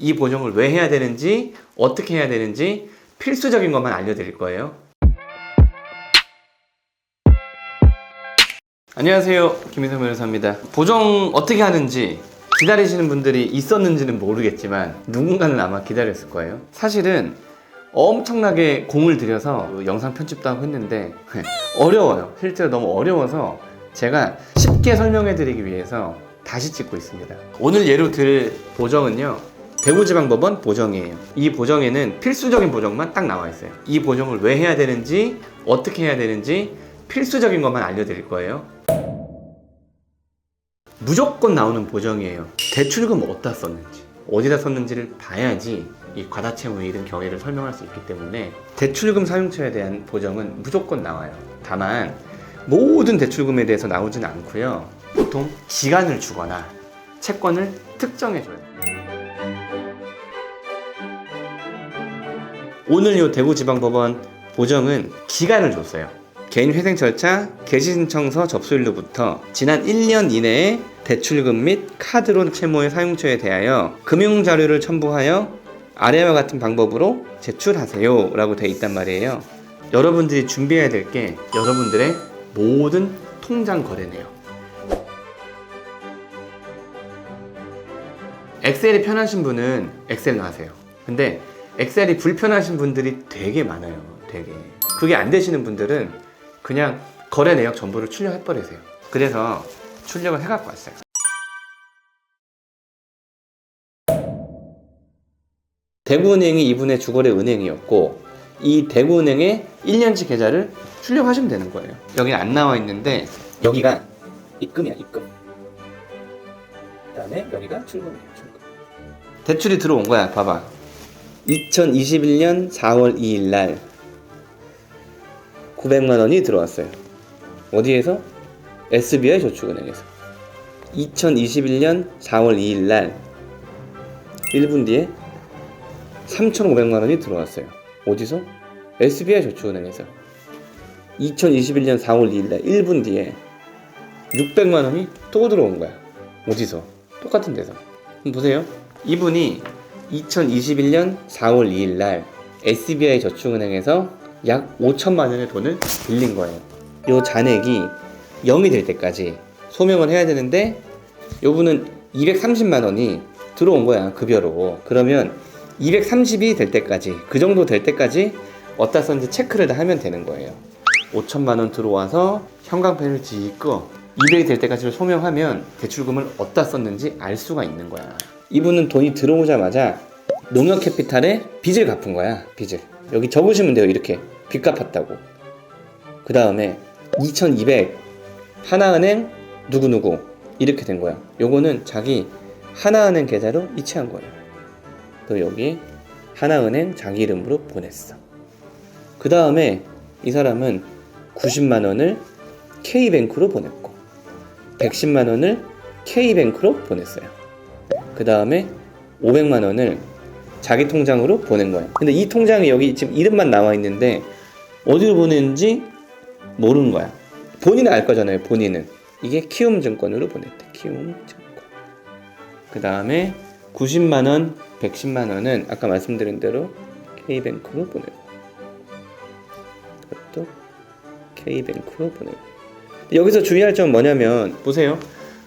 이 보정을 왜 해야 되는지, 어떻게 해야 되는지 필수적인 것만 알려드릴 거예요. 안녕하세요. 김희성 변호사입니다. 보정 어떻게 하는지 기다리시는 분들이 있었는지는 모르겠지만 누군가는 아마 기다렸을 거예요. 사실은 엄청나게 공을 들여서 영상 편집도 하고 했는데 어려워요. 실제로 너무 어려워서 제가 쉽게 설명해 드리기 위해서 다시 찍고 있습니다. 오늘 예로 들 보정은요. 대구지방법원 보정이에요. 이 보정에는 필수적인 보정만 딱 나와 있어요. 이 보정을 왜 해야 되는지, 어떻게 해야 되는지 필수적인 것만 알려드릴 거예요. 무조건 나오는 보정이에요. 대출금 어디다 썼는지, 어디다 썼는지를 봐야지 이 과다채무 이런 경위를 설명할 수 있기 때문에 대출금 사용처에 대한 보정은 무조건 나와요. 다만 모든 대출금에 대해서 나오지는 않고요. 보통 기간을 주거나 채권을 특정해줘요. 오늘 이 대구지방법원 보정은 기간을 줬어요. 개인 회생 절차, 개시 신청서 접수일로부터 지난 1년 이내에 대출금 및 카드론 채무의 사용처에 대하여 금융 자료를 첨부하여 아래와 같은 방법으로 제출하세요 라고 돼 있단 말이에요. 여러분들이 준비해야 될 게 여러분들의 모든 통장 거래네요. 엑셀이 편하신 분은 엑셀로 하세요. 근데 엑셀이 불편하신 분들이 되게 많아요. 되게. 그게 안 되시는 분들은 그냥 거래 내역 전부를 출력해 버리세요. 그래서 출력을 해갖고 왔어요. 대구은행이 이분의 주거래 은행이었고 이 대구은행의 1년치 계좌를 출력하시면 되는 거예요. 여기 안 나와 있는데 여기가 입금이야 입금. 그다음에 여기가 출금이에요 출금. 대출이 들어온 거야 봐봐. 2021년 4월 2일 날 900만 원이 들어왔어요. 어디에서? SBI 저축은행에서. 2021년 4월 2일 날 1분 뒤에 3,500만 원이 들어왔어요. 어디서? SBI 저축은행에서. 2021년 4월 2일 날 1분 뒤에 600만 원이 또 들어온 거야. 어디서? 똑같은 데서. 보세요. 이분이 2021년 4월 2일 날 SBI 저축은행에서 약 5천만 원의 돈을 빌린 거예요. 요 잔액이 0이 될 때까지 소명을 해야 되는데 요 분은 230만 원이 들어온 거야 급여로. 그러면 230이 될 때까지 그 정도 될 때까지 어디다 썼는지 체크를 다 하면 되는 거예요. 5천만 원 들어와서 형광펜을 찍고 200이 될 때까지를 소명하면 대출금을 어디다 썼는지 알 수가 있는 거야. 이분은 돈이 들어오자마자 농협 캐피탈에 빚을 갚은 거야. 빚을. 여기 적으시면 돼요. 이렇게 빚 갚았다고. 그 다음에 2200 하나은행 누구누구 이렇게 된 거야. 요거는 자기 하나은행 계좌로 이체한 거예요. 또 여기 하나은행 자기 이름으로 보냈어. 그 다음에 이 사람은 90만 원을 K뱅크로 보냈고 110만 원을 K뱅크로 보냈어요. 그 다음에 500만 원을 자기 통장으로 보낸 거예요. 근데 이 통장에 여기 지금 이름만 나와 있는데 어디로 보냈는지 모르는 거야. 본인은 알 거잖아요. 본인은 이게 키움 증권으로 보냈대. 키움 증권. 그 다음에 90만 원, 110만 원은 아까 말씀드린 대로 K뱅크로 보내고 그것도 K뱅크로 보내고 여기서 주의할 점은 뭐냐면 보세요.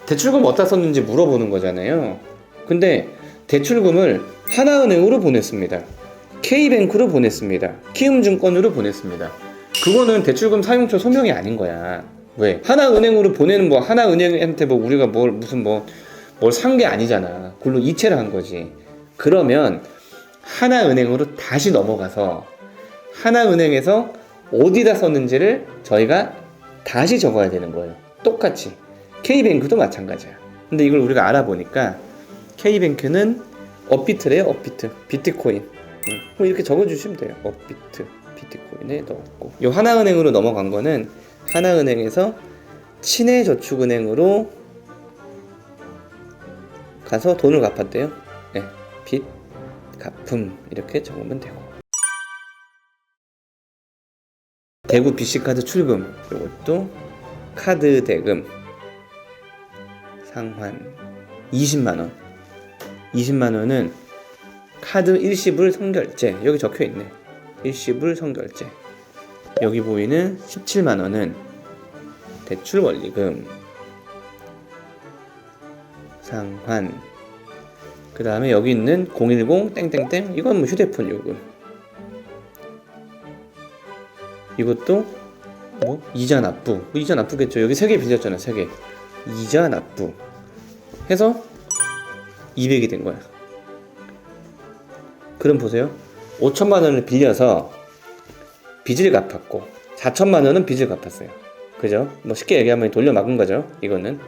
대출금 어디다 썼는지 물어보는 거잖아요. 근데 대출금을 하나은행으로 보냈습니다. K뱅크로 보냈습니다. 키움증권으로 보냈습니다. 그거는 대출금 사용처 소명이 아닌 거야. 왜? 하나은행으로 보내는 뭐 하나은행한테 뭐 우리가 뭘 무슨 뭐 뭘 산 게 아니잖아. 그걸로 이체를 한 거지. 그러면 하나은행으로 다시 넘어가서 하나은행에서 어디다 썼는지를 저희가 다시 적어야 되는 거예요. 똑같이. K뱅크도 마찬가지야. 근데 이걸 우리가 알아보니까 K뱅크는 업비트래요, 업비트. 비트코인. 응. 뭐 이렇게 적어주시면 돼요. 업비트. 비트코인에 넣었고. 요 하나은행으로 넘어간 거는 하나은행에서 친해저축은행으로 가서 돈을 갚았대요. 네. 빚, 갚음. 이렇게 적으면 되고. 대구 BC카드 출금. 이것도 카드 대금. 상환. 20만 원. 20만 원은 카드 일시불 선결제. 여기 적혀 있네. 일시불 선결제. 여기 보이는 17만 원은 대출 원리금 상환. 그 다음에 여기 있는 010 땡땡땡. 이건 뭐 휴대폰 요금. 이것도 뭐 이자 납부. 뭐 이자 납부겠죠. 여기 세 개 빌렸잖아 세개. 이자 납부. 해서 200이 된 거야. 그럼 보세요. 5천만 원을 빌려서 빚을 갚았고 4천만 원은 빚을 갚았어요. 그죠? 뭐 쉽게 얘기하면 돌려 막은 거죠 이거는.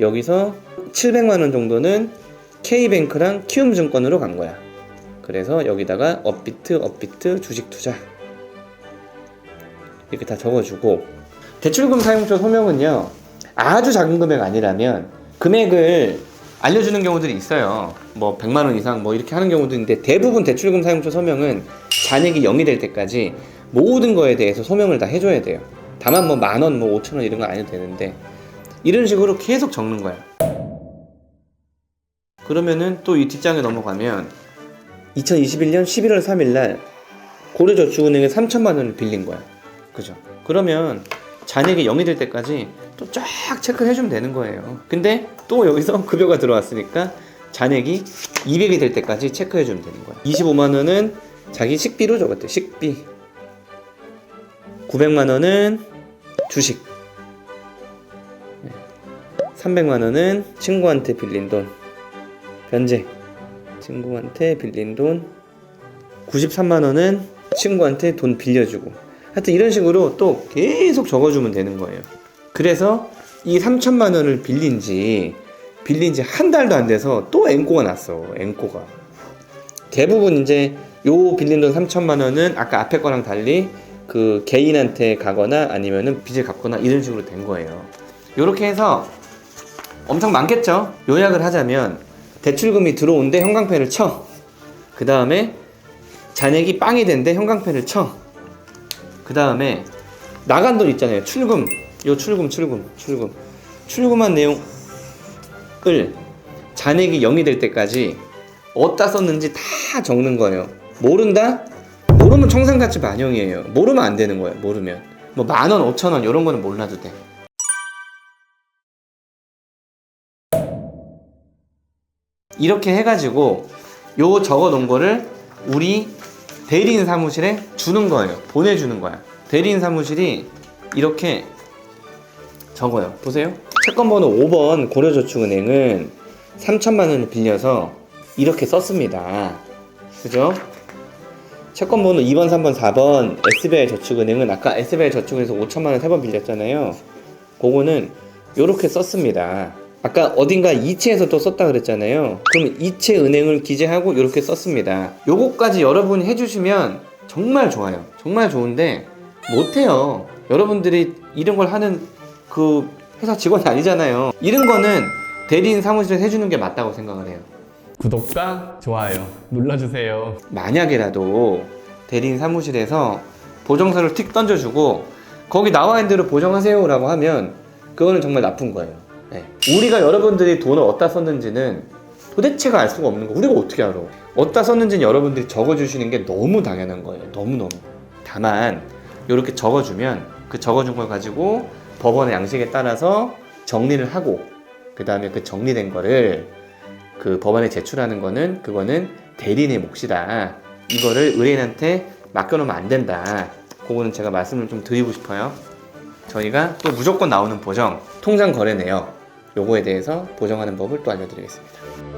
여기서 700만 원 정도는 K뱅크랑 키움증권으로 간 거야. 그래서 여기다가 업비트, 업비트, 주식 투자. 이렇게 다 적어주고. 대출금 사용처 소명은요 아주 작은 금액 아니라면 금액을 알려주는 경우들이 있어요. 뭐 100만 원 이상 뭐 이렇게 하는 경우도 있는데 대부분 대출금 사용처 서명은 잔액이 0이 될 때까지 모든 거에 대해서 소명을 다 해줘야 돼요. 다만 뭐 만 원, 뭐 5천 원 이런 거안 해도 되는데 이런 식으로 계속 적는 거야. 그러면은 또 이 뒷장에 넘어가면 2021년 11월 3일 날 고려저축은행에 3천만 원을 빌린 거야. 그죠? 그러면 잔액이 0이 될 때까지 또 쫙 체크를 해주면 되는 거예요. 근데 또 여기서 급여가 들어왔으니까 잔액이 200이 될 때까지 체크해 주면 되는 거야. 25만 원은 자기 식비로 적었대. 식비. 900만 원은 주식. 300만 원은 친구한테 빌린 돈. 변제. 친구한테 빌린 돈. 93만 원은 친구한테 돈 빌려주고. 하여튼 이런 식으로 또 계속 적어주면 되는 거예요. 그래서 이 3천만 원을 빌린 지 빌린 지 한 달도 안 돼서 또 앵꼬가 났어. 앵꼬가. 대부분 이제 요 빌린 돈 3천만 원은 아까 앞에 거랑 달리 그 개인한테 가거나 아니면은 빚을 갚거나 이런 식으로 된 거예요. 요렇게 해서 엄청 많겠죠? 요약을 하자면 대출금이 들어온데 형광펜을 쳐. 그 다음에 잔액이 빵이 된데 형광펜을 쳐. 그 다음에 나간 돈 있잖아요. 출금. 요 출금, 출금, 출금. 출금한 내용을 잔액이 0이 될 때까지 어디다 썼는지 다 적는 거예요. 모른다? 모르면 청산가치 반영이에요. 모르면 안 되는 거예요. 모르면. 뭐 만 원, 오천 원 이런 거는 몰라도 돼. 이렇게 해가지고 요 적어 놓은 거를 우리 대리인 사무실에 주는 거예요. 보내주는 거야. 대리인 사무실이 이렇게 적어요. 보세요. 채권 번호 5번 고려저축은행은 3천만 원을 빌려서 이렇게 썼습니다. 그죠? 채권 번호 2번, 3번, 4번 SBI 저축은행은 아까 SBI 저축에서 5천만 원 3번 빌렸잖아요. 그거는 이렇게 썼습니다. 아까 어딘가 이체에서 또 썼다 그랬잖아요. 그럼 이체 은행을 기재하고 이렇게 썼습니다. 요거까지 여러분이 해주시면 정말 좋아요. 정말 좋은데 못해요. 여러분들이 이런 걸 하는 그 회사 직원이 아니잖아요. 이런 거는 대리인 사무실에서 해주는 게 맞다고 생각을 해요. 구독과 좋아요 눌러주세요. 만약에라도 대리인 사무실에서 보정서를 틱 던져주고 거기 나와 있는 대로 보정하세요라고 하면 그거는 정말 나쁜 거예요. 네. 우리가 여러분들이 돈을 어디다 썼는지는 도대체가 알 수가 없는 거. 우리가 어떻게 알아? 어디다 썼는지는 여러분들이 적어주시는 게 너무 당연한 거예요. 너무 너무. 다만 이렇게 적어주면 그 적어준 걸 가지고 법원의 양식에 따라서 정리를 하고 그 다음에 그 정리된 거를 그 법원에 제출하는 거는 그거는 대리인의 몫이다. 이거를 의뢰인한테 맡겨놓으면 안 된다. 그거는 제가 말씀을 좀 드리고 싶어요. 저희가 또 무조건 나오는 보정, 통장 거래 내역, 요거에 대해서 보정하는 법을 또 알려드리겠습니다.